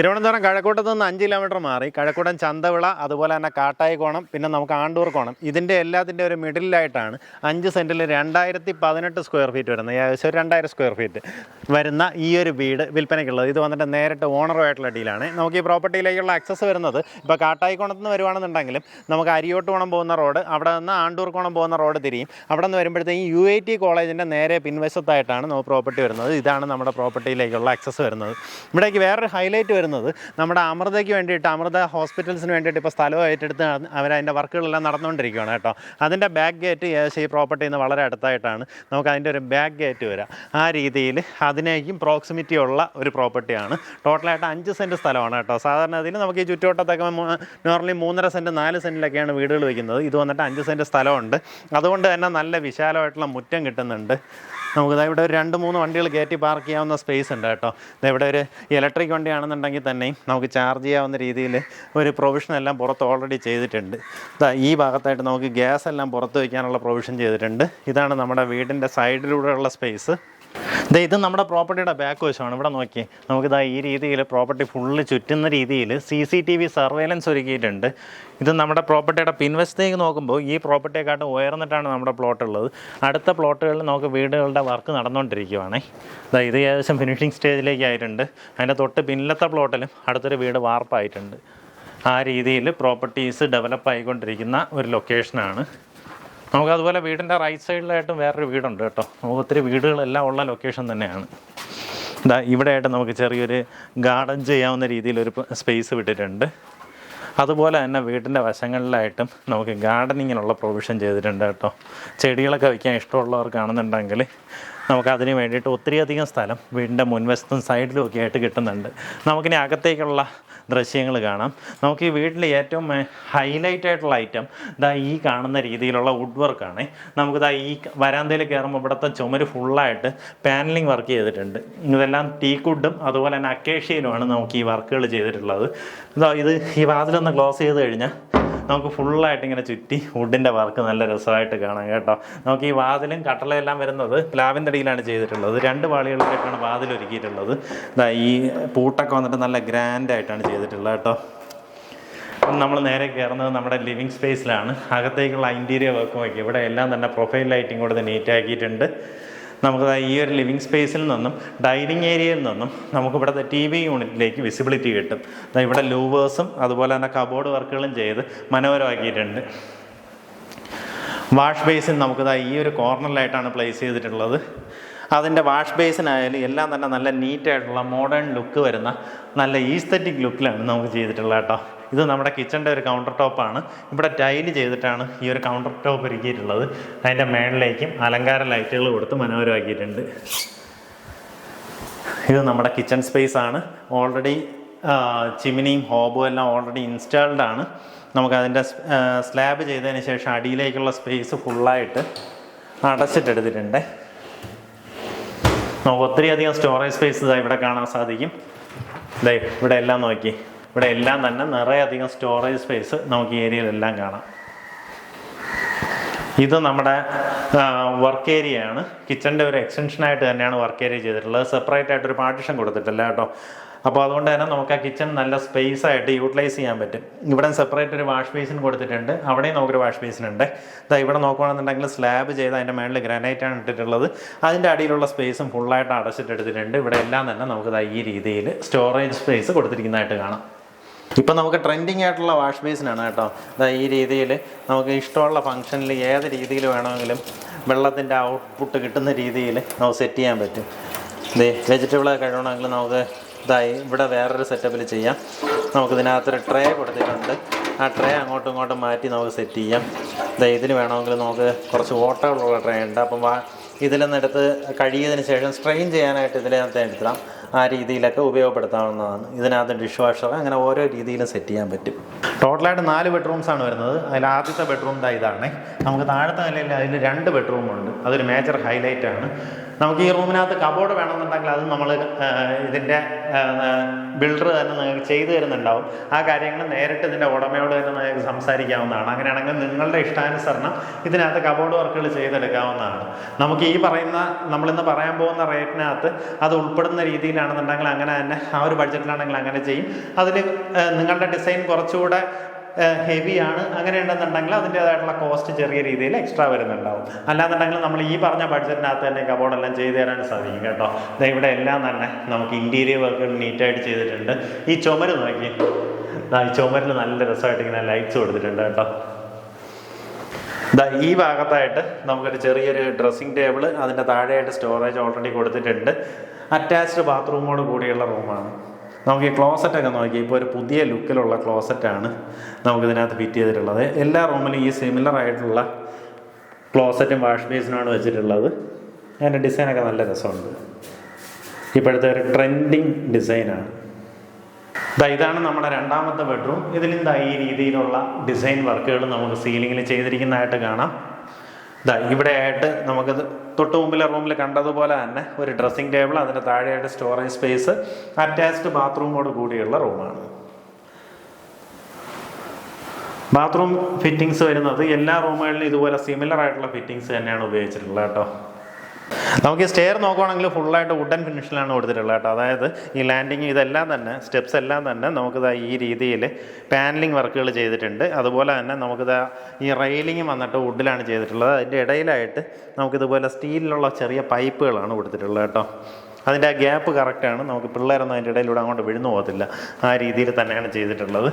തിരുവനന്തപുരം കഴക്കൂട്ടത്ത് നിന്ന് അഞ്ച് കിലോമീറ്റർ മാറി. കഴക്കൂട്ടം ചന്തവിള അതുപോലെ തന്നെ കാട്ടായിക്കോണം പിന്നെ നമുക്ക് ആണ്ടൂർ കോണം. ഇതിന്റെ എല്ലാത്തിന്റെ ഒരു മിഡിലായിട്ടാണ് അഞ്ച് സെന്റിൽ രണ്ടായിരത്തി പതിനെട്ട് സ്ക്വയർ ഫീറ്റ് വരുന്നത്. ഏകദേശം രണ്ടായിരം സ്ക്വയർ ഫീറ്റ് വരുന്ന ഈ ഒരു വീട് വിൽപ്പനയ്ക്കുള്ളത്. ഇത് വന്നിട്ട് നേരിട്ട് ഓണറുമായിട്ടുള്ള ഡീലാണ് നമുക്ക് ഈ പ്രോപ്പർട്ടിയിലേക്കുള്ള ആക്സസ് വരുന്നത് ഇപ്പോൾ കാട്ടായിക്കോണത്ത് നിന്ന് വരുവാണെന്നുണ്ടെങ്കിലും നമുക്ക് അരിയോട്ട് കോണം പോകുന്ന റോഡ് അവിടെ നിന്ന് ആണ്ടൂർ കോണം പോകുന്ന റോഡ് തിരിയും. അവിടെ നിന്ന് വരുമ്പോഴത്തേക്കും യു ഐ ടി കോളേജിന്റെ നേരെ പിൻവശത്തായിട്ടാണ് നമുക്ക് പ്രോപ്പർട്ടി വരുന്നത്. ഇതാണ് നമ്മുടെ പ്രോപ്പർട്ടിയിലേക്കുള്ള ആക്സസ് വരുന്നത്. ഇവിടേക്ക് വേറൊരു ഹൈലൈറ്റ് വരുന്നത് നമ്മുടെ അമൃതയ്ക്ക് വേണ്ടിയിട്ട് അമൃത ഹോസ്പിറ്റൽസിന് വേണ്ടിയിട്ട് ഇപ്പോൾ സ്ഥലവും ഏറ്റെടുത്ത് അവർ അതിന്റെ വർക്കുകളെല്ലാം നടന്നുകൊണ്ടിരിക്കുകയാണ് കേട്ടോ. അതിന്റെ ബാക്ക് ഗേറ്റ് ഈ പ്രോപ്പർട്ടിയിൽ നിന്ന് വളരെ അടുത്തായിട്ടാണ്. നമുക്ക് അതിന്റെ ഒരു ബാക്ക് ഗേറ്റ് വരാം. ആ രീതിയിൽ അതിനേക്കും പ്രോക്സിമിറ്റി ഉള്ള ഒരു പ്രോപ്പർട്ടിയാണ് ടോട്ടലായിട്ട് അഞ്ച് സെന്റ് സ്ഥലമാണ് കേട്ടോ. സാധാരണ അതിൽ നമുക്ക് ഈ ചുറ്റുവട്ടത്തൊക്കെ നോർമലി മൂന്നര സെന്റ് നാല് സെന്റിലൊക്കെയാണ് വീടുകൾ വയ്ക്കുന്നത് ഇത് വന്നിട്ട് അഞ്ച് സെന്റ് സ്ഥലമുണ്ട്. അതുകൊണ്ട് തന്നെ നല്ല വിശാലമായിട്ടുള്ള മുറ്റം കിട്ടുന്നുണ്ട്. നമുക്ക് ഇവിടെ ഒരു രണ്ട് മൂന്ന് വണ്ടികൾ കയറ്റി പാർക്ക് ചെയ്യാവുന്ന സ്പേസ് ഉണ്ട് കേട്ടോ. ഇവിടെ ഒരു ഇലക്ട്രിക് വണ്ടിയാണെന്നുണ്ടെങ്കിൽ തന്നെയും നമുക്ക് ചാർജ് ചെയ്യാവുന്ന രീതിയിൽ ഒരു പ്രൊവിഷൻ എല്ലാം പുറത്ത് ഓൾറെഡി ചെയ്തിട്ടുണ്ട്. ഈ ഭാഗത്തായിട്ട് നമുക്ക് ഗ്യാസ് എല്ലാം പുറത്ത് വയ്ക്കാനുള്ള പ്രൊവിഷൻ ചെയ്തിട്ടുണ്ട്. ഇതാണ് നമ്മുടെ വീടിന്റെ സൈഡിലൂടെയുള്ള സ്പേസ് ദേ ഇത് നമ്മുടെ പ്രോപ്പർട്ടിയുടെ ബാക്ക് വശമാണ് ഇവിടെ നോക്കി. നമുക്കിതാ ഈ രീതിയിൽ പ്രോപ്പർട്ടി ഫുള്ള് ചുറ്റുന്ന രീതിയിൽ C C T V surveillance ഒരുക്കിയിട്ടുണ്ട്. ഇത് നമ്മുടെ പ്രോപ്പർട്ടിയുടെ പിൻവശത്തേക്ക് നോക്കുമ്പോൾ ഈ പ്രോപ്പർട്ടിയെക്കാട്ടും ഉയർന്നിട്ടാണ് നമ്മുടെ പ്ലോട്ട് ഉള്ളത്. അടുത്ത പ്ലോട്ടുകളിൽ നമുക്ക് വീടുകളുടെ വർക്ക് നടന്നുകൊണ്ടിരിക്കുവാണേ. ഇതാ ഇത് ഏകദേശം ഫിനിഷിംഗ് സ്റ്റേജിലേക്ക് ആയിട്ടുണ്ട്. അതിന്റെ തൊട്ട് പിന്നിലത്തെ പ്ലോട്ടിലും അടുത്തൊരു വീട് വാർപ്പായിട്ടുണ്ട് ആ രീതിയിൽ പ്രോപ്പർട്ടീസ് ഡെവലപ്പ് ആയിക്കൊണ്ടിരിക്കുന്ന ഒരു ലൊക്കേഷനാണ് നമുക്ക് അതുപോലെ വീടിന്റെ റൈറ്റ് സൈഡിലായിട്ടും വേറൊരു വീടുണ്ട് കേട്ടോ. നമുക്ക് ഒത്തിരി വീടുകളെല്ലാം ഉള്ള ലൊക്കേഷൻ തന്നെയാണ്. ഇതാ ഇവിടെയായിട്ട് നമുക്ക് ചെറിയൊരു ഗാർഡൻ ചെയ്യാവുന്ന രീതിയിലൊരു സ്പേസ് വിട്ടിട്ടുണ്ട്. അതുപോലെ തന്നെ വീടിന്റെ വശങ്ങളിലായിട്ടും നമുക്ക് ഗാർഡനിങ്ങിനുള്ള പ്രൊവിഷൻ ചെയ്തിട്ടുണ്ട് കേട്ടോ. ചെടികളൊക്കെ വയ്ക്കാൻ ഇഷ്ടമുള്ളവർക്കാണെന്നുണ്ടെങ്കിൽ നമുക്ക് അതിന് വേണ്ടിയിട്ട് ഒത്തിരിയധികം സ്ഥലം വീടിന്റെ മുൻവശത്തും സൈഡിലും ഒക്കെ ആയിട്ട് കിട്ടുന്നുണ്ട്. നമുക്കിനി അകത്തേക്കുള്ള ദൃശ്യങ്ങൾ കാണാം. നമുക്ക് ഈ വീട്ടിൽ ഏറ്റവും ഹൈലൈറ്റ് ആയിട്ടുള്ള ഐറ്റം ഇതാ ഈ കാണുന്ന രീതിയിലുള്ള വുഡ് വർക്കാണ് നമുക്കിതാ ഈ വരാന്തയിൽ കയറുമ്പോൾ ഇവിടുത്തെ ചുമര് ഫുള്ളായിട്ട് പാനലിംഗ് വർക്ക് ചെയ്തിട്ടുണ്ട്. ഇതെല്ലാം ടീക്കുഡും അതുപോലെ തന്നെ അക്കേഷ്യയിലുമാണ് നമുക്ക് ഈ വർക്കുകൾ ചെയ്തിട്ടുള്ളത്. ഇതാ ഇത് ഈ വാതിലൊന്ന് ക്ലോസ് ചെയ്ത് കഴിഞ്ഞാൽ നമുക്ക് ഫുള്ളായിട്ട് ഇങ്ങനെ ചുറ്റി വുഡിന്റെ വർക്ക് നല്ല രസമായിട്ട് കാണാം കേട്ടോ. നമുക്ക് ഈ വാതിലും കട്ടളയെല്ലാം വരുന്നത് പ്ലാവിന്റെ അടിയിലാണ് ചെയ്തിട്ടുള്ളത്. രണ്ട് പാളികളിലേക്കാണ് വാതിൽ ഒരുക്കിയിട്ടുള്ളത്. ഈ പൂട്ടൊക്കെ വന്നിട്ട് നല്ല ഗ്രാൻഡായിട്ടാണ് ചെയ്തിട്ടുള്ളത് കേട്ടോ. നമ്മൾ നേരെ കയറുന്നത് നമ്മുടെ ലിവിങ് സ്പേസിലാണ് അകത്തേക്കുള്ള ഇന്റീരിയർ വർക്കും ഒക്കെ. ഇവിടെ എല്ലാം തന്നെ പ്രൊഫൈൽ ലൈറ്റിംഗ് കൊടുത്ത് നീറ്റ് ആക്കിയിട്ടുണ്ട്. നമുക്ക് ഈ ഒരു ലിവിങ് സ്പേസിൽ നിന്നും ഡൈനിങ് ഏരിയയിൽ നിന്നും നമുക്ക് ഇവിടുത്തെ ടി വി യൂണിറ്റിലേക്ക് വിസിബിലിറ്റി കിട്ടും. ഇവിടെ ലൂവേഴ്സും അതുപോലെ തന്നെ കബോർഡ് വർക്കുകളും ചെയ്ത് മനോഹരമാക്കിയിട്ടുണ്ട്. വാഷ് ബേസിൻ നമുക്ക് ദാ ഈ ഒരു കോർണറിലായിട്ടാണ് പ്ലേസ് ചെയ്തിട്ടുള്ളത്. അതിന്റെ വാഷ് ബേസിനായാലും എല്ലാം തന്നെ നല്ല നീറ്റായിട്ടുള്ള മോഡേൺ ലുക്ക് വരുന്ന നല്ല ഈസ്തറ്റിക് ലുക്കിലാണ് നമുക്ക് ചെയ്തിട്ടുള്ളത് കേട്ടോ. ഇത് നമ്മുടെ കിച്ചന്റെ ഒരു കൗണ്ടർ ടോപ്പാണ് ഇവിടെ ടൈൽ ചെയ്തിട്ടാണ് ഈ ഒരു കൗണ്ടർ ടോപ്പ് ഒരുക്കിയിട്ടുള്ളത്. അതിന്റെ മേളിലേക്കും അലങ്കാര ലൈറ്റുകൾ കൊടുത്ത് മനോഹരമാക്കിയിട്ടുണ്ട്. ഇത് നമ്മുടെ കിച്ചൺ സ്പേസ് ആണ്. ഓൾറെഡി ചിമിനിയും ഹോബും എല്ലാം ഓൾറെഡി ഇൻസ്റ്റാൾഡ് ആണ്. നമുക്കതിന്റെ സ്ലാബ് ചെയ്തതിന് ശേഷം അടിയിലേക്കുള്ള സ്പേസ് ഫുള്ളായിട്ട് അടച്ചിട്ടെടുത്തിട്ടുണ്ട്. നമുക്ക് ഒത്തിരി അധികം സ്റ്റോറേജ് സ്പേസ് ഇവിടെ കാണാൻ സാധിക്കും. ഇവിടെ എല്ലാം നോക്കി. ഇവിടെ എല്ലാം തന്നെ നിറയെ സ്റ്റോറേജ് സ്പേസ് നമുക്ക് ഏരിയയിലെല്ലാം കാണാം. ഇത് നമ്മുടെ വർക്ക് ഏരിയ ആണ്. കിച്ചണിന്റെ ഒരു എക്സ്റ്റൻഷനായിട്ട് തന്നെയാണ് വർക്ക് ഏരിയ ചെയ്തിട്ടുള്ളത്. സെപ്പറേറ്റ് ആയിട്ട് ഒരു പാർട്ടിഷൻ കൊടുത്തിട്ടില്ല കേട്ടോ. അപ്പോൾ അതുകൊണ്ട് തന്നെ നമുക്ക് ആ കിച്ചൺ നല്ല സ്പേസ് ആയിട്ട് യൂട്ടിലൈസ് ചെയ്യാൻ പറ്റും. ഇവിടെ സെപ്പറേറ്റ് ഒരു വാഷ് ബേസിൻ കൊടുത്തിട്ടുണ്ട്. അവിടെയും നമുക്കൊരു വാഷ് ബേസിൻ ഉണ്ട്. ഇതാ ഇവിടെ നോക്കുകയാണെന്നുണ്ടെങ്കിൽ സ്ലാബ് ചെയ്ത് അതിന്റെ മുകളിൽ ഗ്രാനൈറ്റ് ആണ് ഇട്ടിട്ടുള്ളത്. അതിന്റെ അടിയിലുള്ള സ്പേസും ഫുള്ളായിട്ട് അടച്ചിട്ടെടുത്തിട്ടുണ്ട് ഇവിടെ എല്ലാം തന്നെ നമുക്ക് ഈ രീതിയിൽ സ്റ്റോറേജ് സ്പേസ് കൊടുത്തിരിക്കുന്നതായിട്ട് കാണാം. ഇപ്പം നമുക്ക് ട്രെൻഡിങ് ആയിട്ടുള്ള വാഷ് ബേസിനാണ് കേട്ടോ. അതായത് ഈ രീതിയിൽ നമുക്ക് ഇഷ്ടമുള്ള ഫംഗ്ഷനിൽ ഏത് രീതിയിൽ വേണമെങ്കിലും വെള്ളത്തിന്റെ ഔട്ട്പുട്ട് കിട്ടുന്ന രീതിയിൽ നമുക്ക് സെറ്റ് ചെയ്യാൻ പറ്റും. ഇതേ വെജിറ്റബിൾ കഴിയണമെങ്കിൽ നമുക്ക് ഇതായി ഇവിടെ വേറൊരു സെറ്റപ്പിൽ ചെയ്യാം. നമുക്ക് ഇതിനകത്തൊരു ട്രേ കൊടുത്തിട്ടുണ്ട്. ആ ട്രേ അങ്ങോട്ടും ഇങ്ങോട്ടും മാറ്റി നമുക്ക് സെറ്റ് ചെയ്യാം. ഇതാ ഇതിന് വേണമെങ്കിൽ നമുക്ക് കുറച്ച് ഓട്ടകളുള്ള ട്രേ ഉണ്ട്. അപ്പം ഇതിൽ നിന്നെടുത്ത് കഴുകിയതിന് ശേഷം സ്ട്രെയിൻ ചെയ്യാനായിട്ട് ഇതിനകത്ത് എടുത്താം ആ രീതിയിലൊക്കെ ഉപയോഗപ്പെടുത്താവുന്നതാണ്. ഇതിനകത്ത് ഡിഷ് വാഷർ അങ്ങനെ ഓരോ രീതിയിലും സെറ്റ് ചെയ്യാൻ പറ്റും. ടോട്ടലായിട്ട് നാല് ബെഡ്റൂംസ് ആണ് വരുന്നത്. അതിൽ ആദ്യത്തെ ബെഡ്റൂം ഇതാ ഇതാണ്. നമുക്ക് താഴത്തെ നിലയിൽ അതിൽ രണ്ട് ബെഡ്റൂമുണ്ട് അതൊരു മേജർ ഹൈലൈറ്റ് ആണ്. നമുക്ക് ഈ റൂമിനകത്ത് കബോർഡ് വേണമെന്നുണ്ടെങ്കിൽ അത് നമ്മൾ ഇതിന്റെ ബിൽഡർ തന്നെ നിങ്ങൾക്ക് ചെയ്തു തരുന്നുണ്ടാവും. ആ കാര്യങ്ങൾ നേരിട്ട് ഇതിന്റെ ഉടമയോട് തന്നെ നിങ്ങൾക്ക് സംസാരിക്കാവുന്നതാണ്. അങ്ങനെയാണെങ്കിൽ നിങ്ങളുടെ ഇഷ്ടാനുസരണം ഇതിനകത്ത് കബോർഡ് വർക്കുകൾ ചെയ്തെടുക്കാവുന്നതാണ്. നമുക്ക് ഈ പറയുന്ന നമ്മളിന്ന് പറയാൻ പോകുന്ന റേറ്റിനകത്ത് അത് ഉൾപ്പെടുന്ന രീതിയിലാണെന്നുണ്ടെങ്കിൽ അങ്ങനെ തന്നെ ആ ഒരു ബഡ്ജറ്റിലാണെങ്കിൽ അങ്ങനെ ചെയ്യും. അതിൽ നിങ്ങളുടെ ഡിസൈൻ കുറച്ചുകൂടെ ഹെവിയാണ് അങ്ങനെ ഉണ്ടെന്നുണ്ടെങ്കിൽ അതിന്റേതായിട്ടുള്ള കോസ്റ്റ് ചെറിയ രീതിയിൽ എക്സ്ട്രാ വരുന്നുണ്ടാവും. അല്ലാന്നുണ്ടെങ്കിൽ നമ്മൾ ഈ പറഞ്ഞ ബഡ്ജറ്റിനകത്ത് തന്നെ കബോർഡെല്ലാം ചെയ്തു തരാൻ സാധിക്കും കേട്ടോ. ഇവിടെ എല്ലാം തന്നെ നമുക്ക് ഇന്റീരിയർ വർക്കുകൾ നീറ്റായിട്ട് ചെയ്തിട്ടുണ്ട്. ഈ ചുമര് നോക്കി. ഈ ചുമരിൽ നല്ല രസമായിട്ട് ഇങ്ങനെ ലൈറ്റ്സ് കൊടുത്തിട്ടുണ്ട് കേട്ടോ. ഈ ഭാഗത്തായിട്ട് നമുക്കൊരു ചെറിയൊരു ഡ്രസ്സിംഗ് ടേബിൾ അതിന്റെ താഴെയായിട്ട് സ്റ്റോറേജ് ഓൾറെഡി കൊടുത്തിട്ടുണ്ട്. അറ്റാച്ച്ഡ് ബാത്റൂമോട് കൂടിയുള്ള റൂമാണ്. നമുക്ക് ഈ ക്ലോസറ്റൊക്കെ നോക്കി ഇപ്പോൾ ഒരു പുതിയ ലുക്കിലുള്ള ക്ലോസറ്റാണ് നമുക്കിതിനകത്ത് ഫിറ്റ് ചെയ്തിട്ടുള്ളത്. എല്ലാ റൂമിലും ഈ സിമിലർ ആയിട്ടുള്ള ക്ലോസറ്റും വാഷ് ബേസിനുമാണ് വെച്ചിട്ടുള്ളത്. അതിന്റെ ഡിസൈനൊക്കെ നല്ല രസമുണ്ട്. ഇപ്പോഴത്തെ ഒരു ട്രെൻഡിങ് ഡിസൈനാണ് ഇതാണ് നമ്മുടെ രണ്ടാമത്തെ ബെഡ്റൂം ഇതിലും ദാ ഈ രീതിയിലുള്ള ഡിസൈൻ വർക്കുകൾ നമുക്ക് സീലിങ്ങിൽ ചെയ്തിരിക്കുന്നതായിട്ട് കാണാം. ഇതാ ഇവിടെ ആയിട്ട് നമുക്കത് തൊട്ട് മുമ്പിലെ റൂമിൽ കണ്ടതുപോലെ തന്നെ ഒരു ഡ്രസ്സിംഗ് ടേബിൾ അതിന്റെ താഴെയായിട്ട് സ്റ്റോറേജ് സ്പേസ് അറ്റാച്ച്ഡ് ബാത്റൂമോട് കൂടിയുള്ള റൂമാണ്. ബാത്റൂം ഫിറ്റിങ്സ് വരുന്നത് എല്ലാ റൂമുകളിലും ഇതുപോലെ സിമിലർ ആയിട്ടുള്ള ഫിറ്റിങ്സ് തന്നെയാണ് ഉപയോഗിച്ചിട്ടുള്ളത് കേട്ടോ. നമുക്ക് സ്റ്റെയർ നോക്കുവാണെങ്കിൽ ഫുള്ളായിട്ട് വുഡൻ ഫിനിഷിലാണ് കൊടുത്തിട്ടുള്ളത് കേട്ടോ. അതായത് ഈ ലാൻഡിങ് ഇതെല്ലാം തന്നെ സ്റ്റെപ്സ് എല്ലാം തന്നെ നമുക്കിതാ ഈ രീതിയിൽ പാനലിംഗ് വർക്കുകൾ ചെയ്തിട്ടുണ്ട്. അതുപോലെ തന്നെ നമുക്കിതാ ഈ റെയിലിംഗ് വന്നിട്ട് വുഡിലാണ് ചെയ്തിട്ടുള്ളത്. അതിന്റെ ഇടയിലായിട്ട് നമുക്കിതുപോലെ സ്റ്റീലിലുള്ള ചെറിയ പൈപ്പുകളാണ് കൊടുത്തിട്ടുള്ളത് കേട്ടോ. അതിന്റെ ആ ഗ്യാപ്പ് കറക്റ്റാണ് നമുക്ക് പിള്ളേരൊന്നും അതിന്റെ ഇടയിലൂടെ അങ്ങോട്ട് വിഴുന്നു പോകത്തില്ല. ആ രീതിയിൽ തന്നെയാണ് ചെയ്തിട്ടുള്ളത്.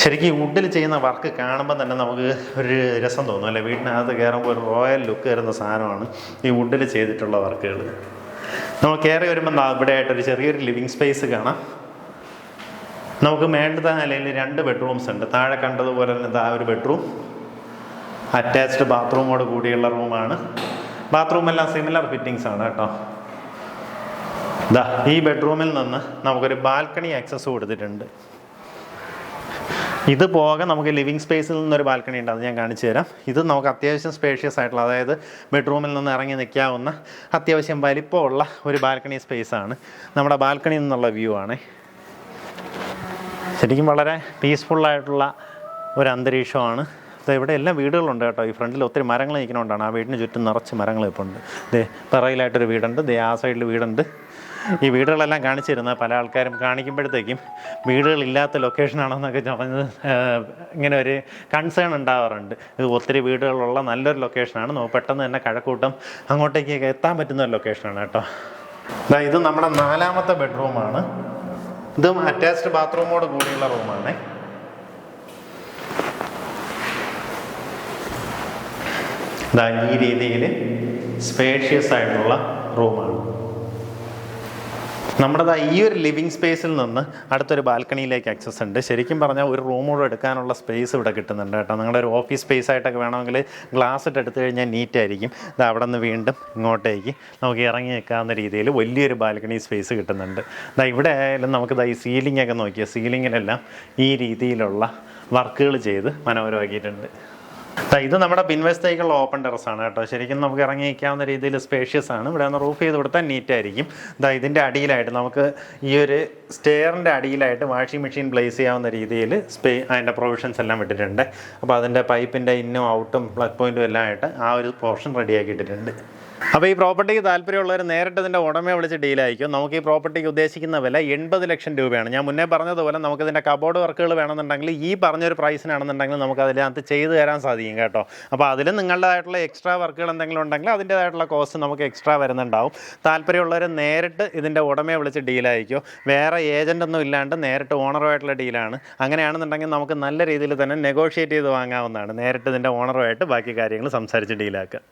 ശരിക്കും ഈ വുഡിൽ ചെയ്യുന്ന വർക്ക് കാണുമ്പോൾ തന്നെ നമുക്ക് ഒരു രസം തോന്നും അല്ലേ? വീടിനകത്ത് കയറുമ്പോൾ ഒരു റോയൽ ലുക്ക് വരുന്ന സാധനമാണ് ഈ വുഡിൽ ചെയ്തിട്ടുള്ള വർക്കുകൾ നമ്മൾ കയറി വരുമ്പോൾ ഇവിടെ ആയിട്ടൊരു ചെറിയൊരു ലിവിങ് സ്പേസ് കാണാം. നമുക്ക് മേളത്തെ നിലയിൽ രണ്ട് ബെഡ്റൂംസ് ഉണ്ട്. താഴെ കണ്ടതുപോലെ തന്നെ ആ ഒരു ബെഡ്റൂം അറ്റാച്ച്ഡ് ബാത്റൂമോട് കൂടിയുള്ള റൂമാണ് ബാത്റൂം എല്ലാം സിമിലർ ഫിറ്റിങ്സ് ആണ് കേട്ടോ. ദാ ഈ ബെഡ്റൂമിൽ നിന്ന് നമുക്കൊരു ബാൽക്കണി ആക്സസ് കൊടുത്തിട്ടുണ്ട്. ഇത് പോകെ നമുക്ക് ലിവിങ് സ്പേസിൽ നിന്നൊരു ബാൽക്കണി ഉണ്ട് അത് ഞാൻ കാണിച്ചു തരാം. ഇത് നമുക്ക് അത്യാവശ്യം സ്പേഷ്യസ് ആയിട്ടുള്ള അതായത് ബെഡ്റൂമിൽ നിന്ന് ഇറങ്ങി നിൽക്കാവുന്ന അത്യാവശ്യം വലിപ്പമുള്ള ഒരു ബാൽക്കണി സ്പേസ് ആണ്. നമ്മുടെ ബാൽക്കണി നിന്നുള്ള വ്യൂ ആണ്. ശരിക്കും വളരെ പീസ്ഫുള്ളായിട്ടുള്ള ഒരു അന്തരീക്ഷമാണ്. ഇവിടെ എല്ലാം വീടുകളുണ്ട് കേട്ടോ. ഈ ഫ്രണ്ടിൽ ഒത്തിരി മരങ്ങൾ നിൽക്കുന്നതുകൊണ്ടാണ് ആ വീടിന് ചുറ്റും നിറച്ച് മരങ്ങൾ ഇപ്പോൾ ഉണ്ട്. ദേ പിറകിലായിട്ടൊരു വീടുണ്ട്. ദേ ആ സൈഡിൽ വീടുണ്ട്. ഈ വീടുകളെല്ലാം കാണിച്ചിരുന്നത് പല ആൾക്കാരും കാണിക്കുമ്പോഴത്തേക്കും വീടുകളില്ലാത്ത ലൊക്കേഷനാണെന്നൊക്കെ പറഞ്ഞ് ഇങ്ങനെ ഒരു കൺസേൺ ഉണ്ടാവാറുണ്ട്. ഇത് ഒത്തിരി വീടുകളുള്ള നല്ലൊരു ലൊക്കേഷനാണ്. നമുക്ക് പെട്ടെന്ന് തന്നെ കഴക്കൂട്ടം അങ്ങോട്ടേക്ക് എത്താൻ പറ്റുന്ന ഒരു ലൊക്കേഷനാണ് കേട്ടോ. ഇത് നമ്മുടെ നാലാമത്തെ ബെഡ്റൂമാണ്. ഇതും അറ്റാച്ച്ഡ് ബാത്റൂമോട് കൂടിയുള്ള റൂമാണ്. ദാ ഈ രീതിയിൽ സ്പേഷ്യസ് ആയിട്ടുള്ള റൂമാണ് നമ്മുടെ ഈ ഒരു ലിവിങ് സ്പേസിൽ നിന്ന് അടുത്തൊരു ബാൽക്കണിയിലേക്ക് ആക്സസ് ഉണ്ട്. ശരിക്കും പറഞ്ഞാൽ ഒരു റൂമോട് എടുക്കാനുള്ള സ്പേസ് ഇവിടെ കിട്ടുന്നുണ്ട് കേട്ടോ. നിങ്ങളുടെ ഒരു ഓഫീസ് സ്പേസ് ആയിട്ടൊക്കെ വേണമെങ്കിൽ ഗ്ലാസ് ഇട്ട് എടുത്തു കഴിഞ്ഞാൽ നീറ്റായിരിക്കും ഇത് അവിടെ നിന്ന് വീണ്ടും ഇങ്ങോട്ടേക്ക് നമുക്ക് ഇറങ്ങി നിൽക്കാവുന്ന രീതിയിൽ വലിയൊരു ബാൽക്കണി സ്പേസ് കിട്ടുന്നുണ്ട്. ദാ ഇവിടെ ആയാലും നമുക്ക് ഈ സീലിംഗ് ഒക്കെ നോക്കിയാൽ സീലിങ്ങിലെല്ലാം ഈ രീതിയിലുള്ള വർക്കുകൾ ചെയ്ത് മനോഹരമാക്കിയിട്ടുണ്ട്. ഇത് നമ്മുടെ പിൻവശത്തേക്കുള്ള ഓപ്പൺ ടെറസ് ആണ് കേട്ടോ. ശരിക്കും നമുക്ക് ഇറങ്ങി നിൽക്കാവുന്ന രീതിയിൽ സ്പേഷ്യസ് ആണ്. ഇവിടെ ഒന്ന് റൂഫ് ചെയ്ത് കൊടുത്താൽ നീറ്റ് ആയിരിക്കും. ദാ ഇതിന്റെ അടിയിലായിട്ട് നമുക്ക് ഈ ഒരു സ്റ്റെയറിന്റെ അടിയിലായിട്ട് വാഷിംഗ് മെഷീൻ പ്ലേസ് ചെയ്യാവുന്ന രീതിയിൽ സ്പേ അതിന്റെ പ്രൊവിഷൻസ് എല്ലാം വിട്ടിട്ടുണ്ട് അപ്പോൾ അതിന്റെ പൈപ്പിന്റെ ഇന്നും ഔട്ടും പ്ലഗ് പോയിന്റും എല്ലാം ആയിട്ട് ആ ഒരു പോർഷൻ റെഡിയാക്കി ഇട്ടിട്ടുണ്ട് അപ്പോൾ ഈ പ്രോപ്പർട്ടിക്ക് താല്പര്യമുള്ളവർ നേരിട്ട് ഇതിന്റെ ഉടമയെ വിളിച്ച് ഡീലായിരിക്കും. നമുക്ക് ഈ പ്രോപ്പർട്ടിക്ക് ഉദ്ദേശിക്കുന്ന വില എൺപത് ലക്ഷം രൂപയാണ്. ഞാൻ മുന്നേ പറഞ്ഞതുപോലെ നമുക്ക് ഇതിന്റെ കബോർഡ് വർക്കുകൾ വേണമെന്നുണ്ടെങ്കിൽ ഈ പറഞ്ഞൊരു പ്രൈസിനാണെന്നുണ്ടെങ്കിൽ നമുക്ക് അതിനകത്ത് ചെയ്തു തരാൻ സാധിക്കും കേട്ടോ. അപ്പോൾ അതിൽ നിങ്ങളുടേതായിട്ടുള്ള എക്സ്ട്രാ വർക്കുകൾ എന്തെങ്കിലും ഉണ്ടെങ്കിൽ അതിന്റേതായിട്ടുള്ള കോസ്റ്റ് നമുക്ക് എക്സ്ട്രാ വരുന്നുണ്ടാവും. താല്പര്യമുള്ളവർ നേരിട്ട് ഇതിന്റെ ഉടമയെ വിളിച്ച് ഡീലായിരിക്കും. വേറെ ഏജന്റ് ഒന്നും ഇല്ലാണ്ട് നേരിട്ട് ഓണറുമായിട്ടുള്ള ഡീലാണ് അങ്ങനെയാണെന്നുണ്ടെങ്കിൽ നമുക്ക് നല്ല രീതിയിൽ തന്നെ നെഗോഷിയേറ്റ് ചെയ്ത് വാങ്ങാവുന്നതാണ്. നേരിട്ട് ഇതിന്റെ ഓണറുമായിട്ട് ബാക്കി കാര്യങ്ങൾ സംസാരിച്ച് ഡീലാക്കുക